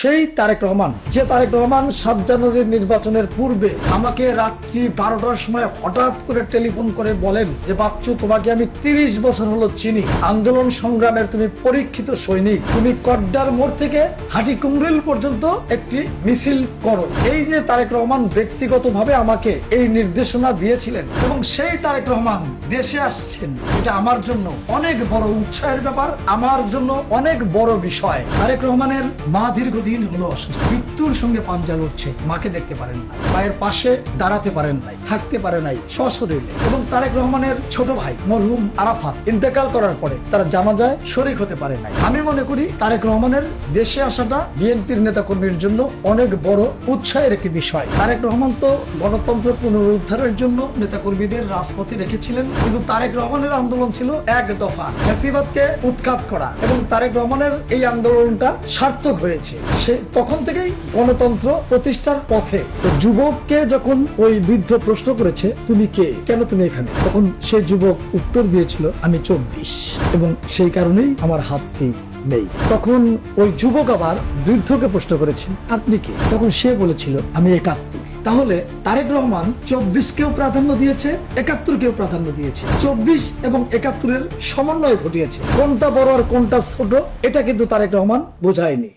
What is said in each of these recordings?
সেই তারেক রহমান। যে তারেক রহমান সাত জানুয়ারির নির্বাচনের পূর্বে আমাকে রাত্রি বারোটার সময় হঠাৎ করে টেলিফোন করে বলেন যে বাচ্চু তোমাকে আমি তিরিশ বছর হলো চিনি। আন্দোলন সংগ্রামের তুমি পরীক্ষিত সৈনিক। তুমি কড্ডার মোড় থেকে হাটি কুমরিল পর্যন্ত একটি মিছিল করো। এই যে তারেক রহমান ব্যক্তিগতভাবে আমাকে এই নির্দেশনা দিয়েছিলেন এবং সেই তারেক রহমান দেশে আসছেন, এটা আমার জন্য অনেক বড় উৎসাহের ব্যাপার, আমার জন্য অনেক বড় বিষয়। তারেক রহমানের মা দীর্ঘদিন হলো অসুস্থ। মৃত্যুর সঙ্গে পাঞ্জা লড়ছে। মাকে দেখতে পারেন না। মায়ের পাশে দাঁড়াতে পারেন নাই, থাকতে পারে নাই, সশরীরে। এবং তারেক রহমানের ছোট ভাই মরহুম আরাফাত ইন্তেকাল করার পরে তারা জানাজায় শরিক হতে পারে নাই। আমি মনে করি তারেক রহমানের দেশে আসাটা বিএনপির নেতা কর্মীর জন্য অনেক বড় উৎসাহের একটি বিষয়। তারেক রহমান তো গণতন্ত্র পুনরুদ্ধারের জন্য নেতাকর্মীদের রাজপথে রেখেছিলেন। কিন্তু তারেক রহমানের আন্দোলন ছিল এক দফা। ফ্যাসিবাদকে উৎখাত করা। এবং তারেক রহমানের এই আন্দোলনটা সার্থক হয়েছে। সে তখন থেকেই গণতন্ত্র প্রতিষ্ঠার পথে। যুবককে যখন ওই বৃদ্ধ প্রশ্ন করেছে, তুমি কে? কেন তুমি এখানে? তখন সে যুবক উত্তর দিয়েছিল, আমি চব্বিশ এবং সেই কারণেই আমার হাতটি নেই। তখন ওই যুবক আবার বৃদ্ধকে প্রশ্ন করেছেন আপনি কে? তখন সে বলেছিল, আমি একাত্তর। তাহলে তারেক রহমান চব্বিশকেও প্রাধান্য দিয়েছে, একাত্তরকেও প্রাধান্য দিয়েছে। চব্বিশ এবং একাত্তরের সমন্বয় ঘটিয়েছে। কোনটা বড় আর কোনটা ছোট, এটা কিন্তু তারেক রহমান বোঝায়নি।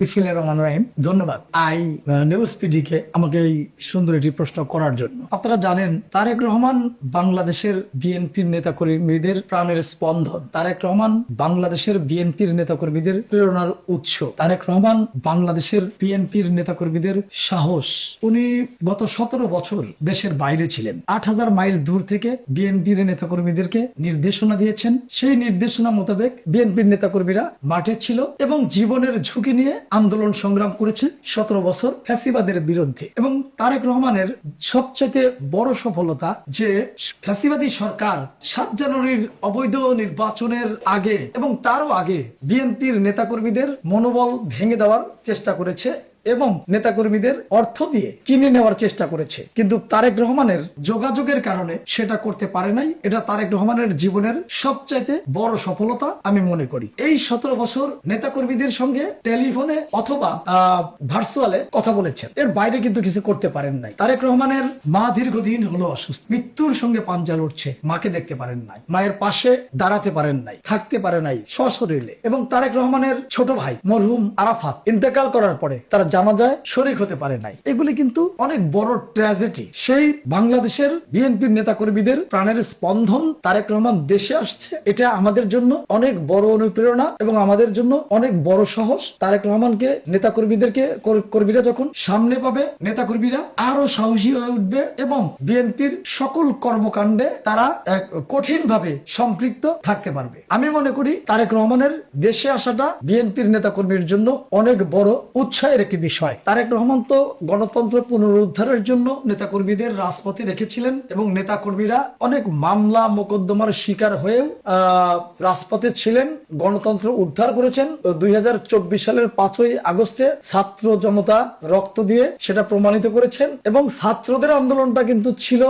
বিসমিল্লাহির রহমানির রহিম, ধন্যবাদ। আই নিউজ পিডিকে আমাকে এই সুন্দর একটি প্রশ্ন করার জন্য। আপনারা জানেন, তারেক রহমান বাংলাদেশের বিএনপির নেতাকর্মীদের প্রাণের স্পন্দন। তারেক রহমান বাংলাদেশের বিএনপির নেতাকর্মীদের প্রেরণার উৎস। তারেক রহমান বাংলাদেশের বিএনপির নেতাকর্মীদের সাহস। উনি গত সতেরো বছর দেশের বাইরে ছিলেন। আট হাজার মাইল দূর থেকে বিএনপির নেতাকর্মীদেরকে নির্দেশনা দিয়েছেন। সেই নির্দেশনা মোতাবেক বিএনপির নেতাকর্মীরা মাঠে ছিল এবং জীবনের ঝুঁকি নিয়ে আন্দোলন সংগ্রাম করেছে সতেরো বছর ফ্যাসিবাদের বিরুদ্ধে। এবং তারেক রহমানের সবচেয়ে বড় সফলতা যে ফ্যাসিবাদী সরকার সাত জানুয়ারির অবৈধ নির্বাচনের আগে এবং তারও আগে বিএনপির নেতাকর্মীদের মনোবল ভেঙে দেওয়ার চেষ্টা করেছে এবং নেতাকর্মীদের অর্থ দিয়ে কিনে নেওয়ার চেষ্টা করেছে। কিন্তু তারেক রহমানের যোগাযোগের কারণে সেটা করতে পারে নাই। এটা তারেক রহমানের জীবনের সবচাইতে বড় সফলতা আমি মনে করি। এই সতেরো বছর নেতাকর্মীদের সঙ্গে টেলিফোনে অথবা ভার্চুয়ালে কথা বলেছেন। এর বাইরে কিন্তু কিছু করতে পারেন নাই। তারেক রহমানের মা দীর্ঘদিন হলো অসুস্থ। মৃত্যুর সঙ্গে পাঞ্জা লড়ছে। মাকে দেখতে পারেন নাই। মায়ের পাশে দাঁড়াতে পারেন নাই, থাকতে পারে নাই, সশরীরে। এবং তারেক রহমানের ছোট ভাই মরহুম আরাফাত। ইন্তেকাল করার পরে তারা জানাজায় শরিক হতে পারে নাই। এগুলি কিন্তু অনেক বড় ট্র্যাজেডি সেই বাংলাদেশের বিএনপির নেতাকর্মীদের প্রাণের স্পন্দন তারেক রহমান দেশে আসছে। এটা আমাদের জন্য অনেক বড় অনুপ্রেরণা এবং আমাদের জন্য অনেক বড় সাহস। তারেক রহমানকে নেতাকর্মীদেরকে কর- কর্মীরা যখন সামনে পাবে, নেতাকর্মীরা আরও সাহসী হয়ে উঠবে এবং বিএনপির সকল কর্মকাণ্ডে তারা কঠিন ভাবে সম্পৃক্ত থাকতে পারবে। আমি মনে করি তারেক রহমানের দেশে আসাটা বিএনপির নেতাকর্মীর জন্য অনেক বড় উৎসাহের একটি বিষয়। তারেক রহমান তো গণতন্ত্র পুনরুদ্ধারের জন্য নেতাকর্মীদের রাজপথে রেখেছিলেন এবং নেতাকর্মীরা অনেক মামলা মোকদ্দমার শিকার হয়েও রাজপথে ছিলেন, গণতন্ত্র উদ্ধার করেছেন। দুই হাজার চব্বিশ সালের পাঁচই আগস্টে ছাত্র জনতা রক্ত দিয়ে সেটা প্রমাণিত করেছেন এবং ছাত্রদের আন্দোলনটা কিন্তু ছিল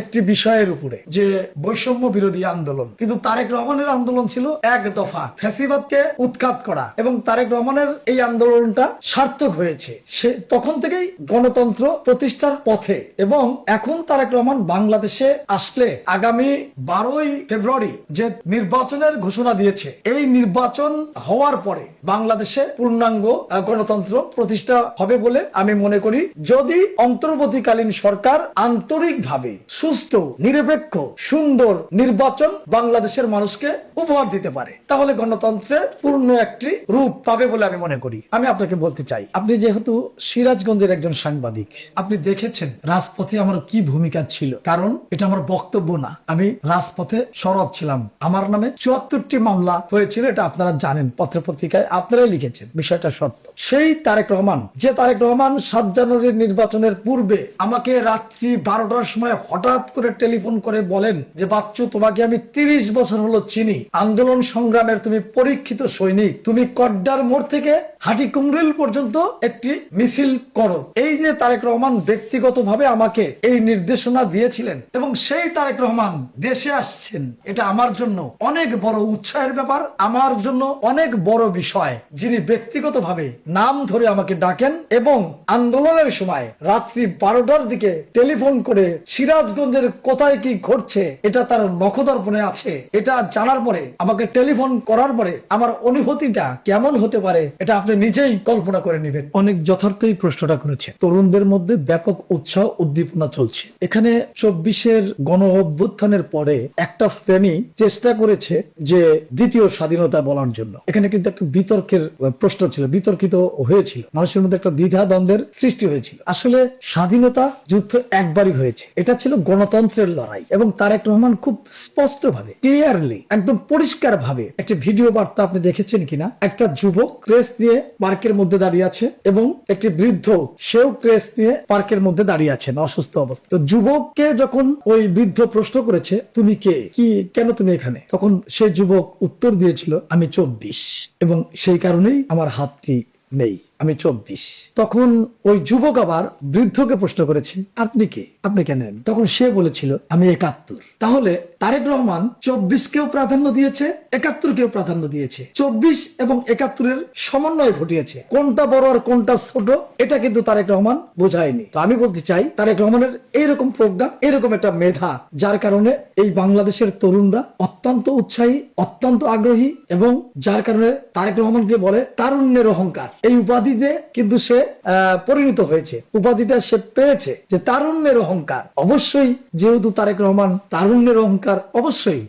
একটি বিষয়ের উপরে, যে বৈষম্য বিরোধী আন্দোলন। কিন্তু তারেক রহমানের আন্দোলন ছিল এক দফা, ফ্যাসিবাদকে উৎখাত করা এবং তারেক রহমানের এই আন্দোলনটা সার্থক হয়েছে সে তখন থেকেই গণতন্ত্র প্রতিষ্ঠার পথে এবং এখন তারেক রহমান বাংলাদেশে আসলে আগামী বারোই ফেব্রুয়ারি যে নির্বাচনের ঘোষণা দিয়েছে, এই নির্বাচন হওয়ার পরে বাংলাদেশে পূর্ণাঙ্গ গণতন্ত্র প্রতিষ্ঠা হবে বলে আমি মনে করি। যদি অন্তর্বর্তীকালীন সরকার আন্তরিকভাবে সুস্থ, নিরপেক্ষ, সুন্দর নির্বাচন বাংলাদেশের মানুষকে উপহার দিতে পারে, তাহলে গণতন্ত্রের পূর্ণ একটি রূপ পাবে বলে আমি মনে করি। আমি আপনাকে বলতে চাই, আপনি যেহেতু সিরাজগঞ্জের একজন সাংবাদিক, আপনি দেখেছেন রাজপথে আমার কি ভূমিকা ছিল। কারণ এটা আমার বক্তব্য না। আমি রাজপথে সরব ছিলাম। আমার নামে চুয়াত্তরটি মামলা হয়েছিল, এটা আপনারা জানেন। পত্র পত্রিকায় আপনারাই লিখেছেন, বিষয়টা সত্য। সেই তারেক রহমান, যে তারেক রহমান সাত জানুয়ারির নির্বাচনের পূর্বে আমাকে রাত্রি বারোটার সময় হঠাৎ করে টেলিফোন করে বলেন যে, বাচ্চু, তোমাকে আমি তিরিশ বছর হলো চিনি। আন্দোলন সংগ্রামের তুমি পরীক্ষিত সৈনিক। তুমি কড্ডার মোড় থেকে হাটি কুমরিল পর্যন্ত একটি মিছিল করো। এই যে তারেক রহমান ব্যক্তিগতভাবে আমাকে এই নির্দেশনা দিয়েছিলেন এবং সেই তারেক রহমান দেশে আসছেন, এটা আমার জন্য অনেক বড় উৎসাহের ব্যাপার, আমার জন্য অনেক বড় বিষয়। যিনি ব্যক্তিগতভাবে নাম ধরে আমাকে ডাকেন এবং আন্দোলনের সময় রাত্রি বারোটার দিকে টেলিফোন করে সিরাজগঞ্জের কোথায় কি ঘটছে, এটা তার নখদর্পণে আছে। এটা জানার পরে, আমাকে টেলিফোন করার পরে আমার অনুভূতিটা কেমন হতে পারে, এটা আপনি নিজেই কল্পনা করে নেবেন। অনেক যথার্থই প্রশ্নটা করেছে। তরুণদের মধ্যে ব্যাপক উৎসাহ উদ্দীপনা চলছে। এখানে চব্বিশের গণ অভ্যুত্থানের পরে একটা শ্রেণি চেষ্টা করেছে যে দ্বিতীয় স্বাধীনতা বলার জন্য। এখানে কিন্তু একটা বিতর্কের প্রশ্ন ছিল, বিতর্কিত হয়েছিল। মানুষের মধ্যে একটা দ্বিধা দ্বন্দ্বের সৃষ্টি হয়েছিল। আসলে স্বাধীনতা যুদ্ধ একবারই হয়েছে। এটা ছিল গণতন্ত্রের লড়াই এবং তারেক রহমান খুব স্পষ্ট ভাবে ক্লিয়ারলি একদম পরিষ্কার ভাবে একটা ভিডিও বার্তা আপনি দেখেছেন কিনা? একটা যুবক ক্রেস নিয়ে পার্কের মধ্যে দাঁড়িয়ে আছে এবং একটি বৃদ্ধ, সেও ক্রেস নিয়ে পার্কের মধ্যে দাঁড়িয়ে আছেন, অসুস্থ অবস্থা তো যুবককে যখন ওই বৃদ্ধ প্রশ্ন করেছে, তুমি কে? কি, কেন তুমি এখানে? তখন সে যুবক উত্তর দিয়েছিল, আমি চব্বিশ এবং সেই কারণেই আমার হাতটি নেই। আমি চব্বিশ। তখন ওই যুবক আবার বৃদ্ধকে প্রশ্ন করেছে, আপনি কে? আপনি কেন? তখন সে বলেছিল, আমি একাত্তর। তাহলে তারেক রহমান চব্বিশ কেও প্রাধান্য দিয়েছে একাত্তর কেও প্রাধান্য দিয়েছে। চব্বিশ এবং একাত্তরের সমন্বয় ঘটিয়েছে। কোনটা বড় আর কোনটা ছোট, এটা কিন্তু তারেক রহমান বোঝায়নি। তো আমি বলতে চাই, তারেক রহমানের এইরকম প্রজ্ঞা এরকম একটা মেধা, যার কারণে এই বাংলাদেশের তরুণরা অত্যন্ত উৎসাহী, অত্যন্ত আগ্রহী এবং যার কারণে তারেক রহমানকে বলে তারুণ্যের অহংকার। এই উপাধিতে কিন্তু সে পরিণত হয়েছে। উপাধিটা সে পেয়েছে যে তারুণ্যের অহংকার। অবশ্যই যেহেতু তারেক রহমান তারুণ্যের অহংকার, অবশ্যই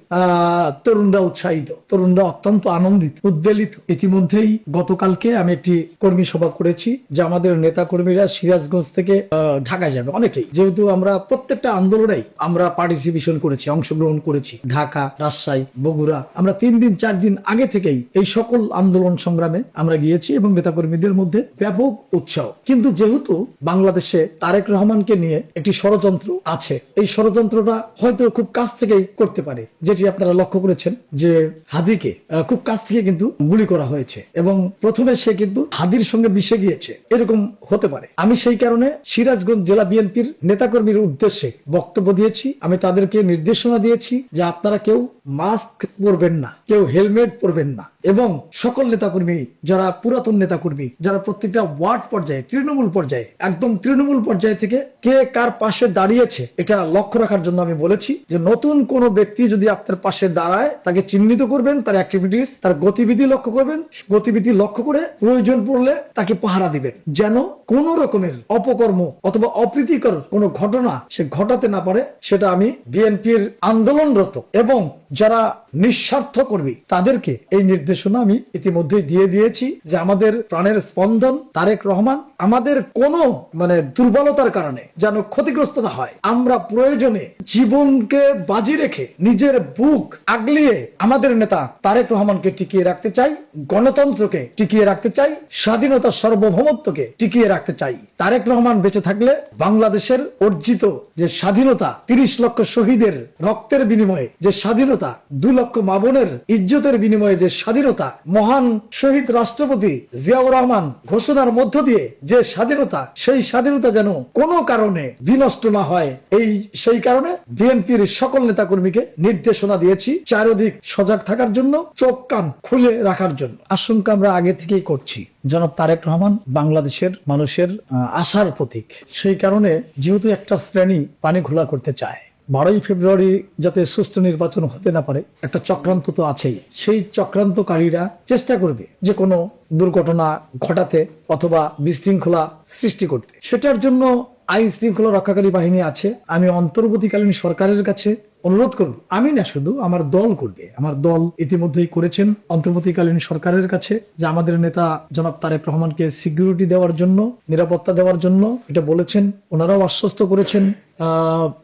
তরুণরা উৎসাহিত। তরুণরা অত্যন্ত আনন্দিত, উদ্বেলিত। ইতিমধ্যেই গতকালকে আমি একটি কর্মী সভা করেছি যে আমাদের নেতা কর্মীরা সিরাজগঞ্জ থেকে ঢাকায় যাবে অনেকেই। যেহেতু আমরা প্রত্যেকটা আন্দোলনেই আমরা পার্টিসিপেশন করেছি, অংশগ্রহণ করেছি। ঢাকা, রাজশাহী, বগুড়া, আমরা তিন দিন, চার দিন আগে থেকেই এই সকল আন্দোলন সংগ্রামে আমরা গিয়েছি এবং নেতাকর্মীদের মধ্যে ব্যাপক উৎসাহ। কিন্তু যেহেতু বাংলাদেশে তারেক রহমানকে নিয়ে একটি ষড়যন্ত্র আছে, এই ষড়যন্ত্রটা হয়তো খুব কাছ থেকেই করতে পারে, যেটি আপনারা লক্ষ্য করেছেন যে হাদিকে খুব কাছ থেকে কিন্তু গুলি করা হয়েছে এবং প্রথমে সে কিন্তু হাদির সঙ্গে মিশে গিয়েছে। এরকম হতে পারে। আমি সেই কারণে সিরাজগঞ্জ জেলা বিএনপির নেতাকর্মীর উদ্দেশ্যে বক্তব্য দিয়েছি। আমি তাদেরকে নির্দেশনা দিয়েছি যে আপনারা কেউ মাস্ক পরবেন না, কেউ হেলমেট পরবেন না। এবং সকল নেতাকর্মী, যারা পুরাতন নেতাকর্মী, যারা প্রত্যেকটা ওয়ার্ড পর্যায়ে, তৃণমূল পর্যায়ে, একদম তৃণমূল পর্যায়ে থেকে কে কার পাশে দাঁড়িয়েছে, এটা লক্ষ্য রাখার জন্য আমি বলেছি যে নতুন কোন ব্যক্তি যদি আপনার পাশে দাঁড়ায়, তাকে চিহ্নিত করবেন, তার অ্যাক্টিভিটিস তার গতিবিধি লক্ষ্য করবেন, গতিবিধি লক্ষ্য করে প্রয়োজন পড়লে তাকে পাহারা দিবেন। যেন কোন রকমের অপকর্ম অথবা অপ্রীতিকর কোনো ঘটনা সে ঘটাতে না পারে, সেটা আমি বিএনপির আন্দোলনরত এবং যারা নিঃস্বার্থ কর্মী, তাদেরকে এই নির্দেশনা আমি ইতিমধ্যে দিয়ে দিয়েছি যে আমাদের প্রাণের স্পন্দন তারেক রহমান আমাদের কোনো মানে দুর্বলতার কারণে যেন ক্ষতিগ্রস্ত না হয়। আমরা প্রয়োজনে জীবনকে বাজি রেখে নিজের বুক আগলিয়ে আমাদের নেতা তারেক রহমানকে টিকিয়ে রাখতে চাই, গণতন্ত্রকে টিকিয়ে রাখতে চাই, স্বাধীনতা সার্বভৌমত্বকে টিকিয়ে রাখতে চাই। তারেক রহমান বেঁচে থাকলে বাংলাদেশের অর্জিত যে স্বাধীনতা, তিরিশ লক্ষ শহীদের রক্তের বিনিময়ে যে স্বাধীনতা দু লক্ষ মাবনের ইজ্জতের বিনিময়ে যে স্বাধীনতা, মহান শহীদ রাষ্ট্রপতি জিয়াউর রহমান ঘোষণার মধ্য দিয়ে যে স্বাধীনতা, সেই স্বাধীনতা যেন কোনো কারণে বিনষ্ট না হয়, এই, সেই কারণে বিএনপির সকল নেতাকর্মীকে নির্দেশনা দিয়েছি চারদিক সজাগ থাকার জন্য, চোখ কান খুলে রাখার জন্য। আশঙ্কা আমরা আগে থেকেই করছি। জনাব তারেক রহমান বাংলাদেশের মানুষের আশার প্রতীক। সেই কারণে যেহেতু একটা শ্রেণি পানি ঘোলা করতে চায় বারোই ফেব্রুয়ারি যাতে সুস্থ নির্বাচন হতে না পারে, একটা চক্রান্ত তো আছেই। সেই চক্রান্তকারীরা চেষ্টা করবে যে কোনো দুর্ঘটনা ঘটাতে অথবা বিশৃঙ্খলা সৃষ্টি করতে। সেটার জন্য আইন শৃঙ্খলা রক্ষাকারী বাহিনী আছে। আমি অন্তর্বর্তীকালীন সরকারের কাছে অনুরোধ করব। আমি না শুধু, আমার দল করবে। আমার দল ইতিমধ্যেই করেছেন অন্তর্বর্তীকালীন সরকারের কাছে যে আমাদের নেতা জনাব তারেক রহমানকে সিকিউরিটি দেওয়ার জন্য, নিরাপত্তা দেওয়ার জন্য এটা বলেছেন। ওনারাও আশ্বস্ত করেছেন।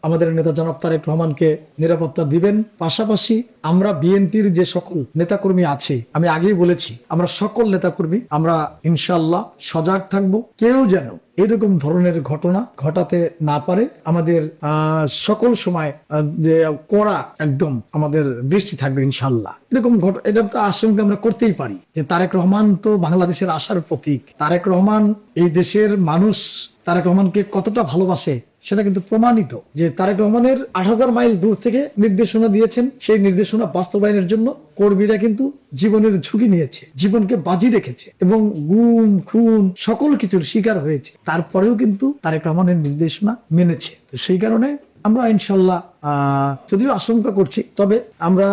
আমাদের নেতা জনাব তারেক রহমানকে নিরাপত্তা দিবেন। পাশাপাশি আমরা বিএনপির যে সকল নেতাকর্মী আছে, আমি আগেই বলেছি, আমরা সকল নেতাকর্মী, আমরা ইনশাল্লাহ সজাগ থাকব। কেউ যেন এরকম ধরনের ঘটনা ঘটাতে না পারে। আমাদের সকল সময় যে কড়া একদম আমাদের দৃষ্টি থাকবে ইনশাল্লাহ এরকম এটা তো আশঙ্কা আমরা করতেই পারি যে তারেক রহমান তো বাংলাদেশের আশার প্রতীক। তারেক রহমান এই দেশের মানুষ, তারেক রহমানকে কতটা ভালোবাসে সেটা কিন্তু প্রমাণিত যে তারেক রহমানের আট হাজার মাইল দূর থেকে নির্দেশনা দিয়েছেন। সেই নির্দেশনা বাস্তবায়নের জন্য কর্মীরা কিন্তু জীবনের ঝুঁকি নিয়েছে, জীবনকে বাজি রেখেছে এবং গুম, খুন সকল কিছুর শিকার হয়েছে। তারপরেও কিন্তু তারেক রহমানের নির্দেশনা মেনেছে। তো সেই কারণে আমরা ইনশাল্লাহ যদিও আশঙ্কা করছি, তবে আমরা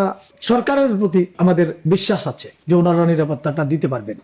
সরকারের প্রতি আমাদের বিশ্বাস আছে যে ওনারা নিরাপত্তাটা দিতে পারবেন।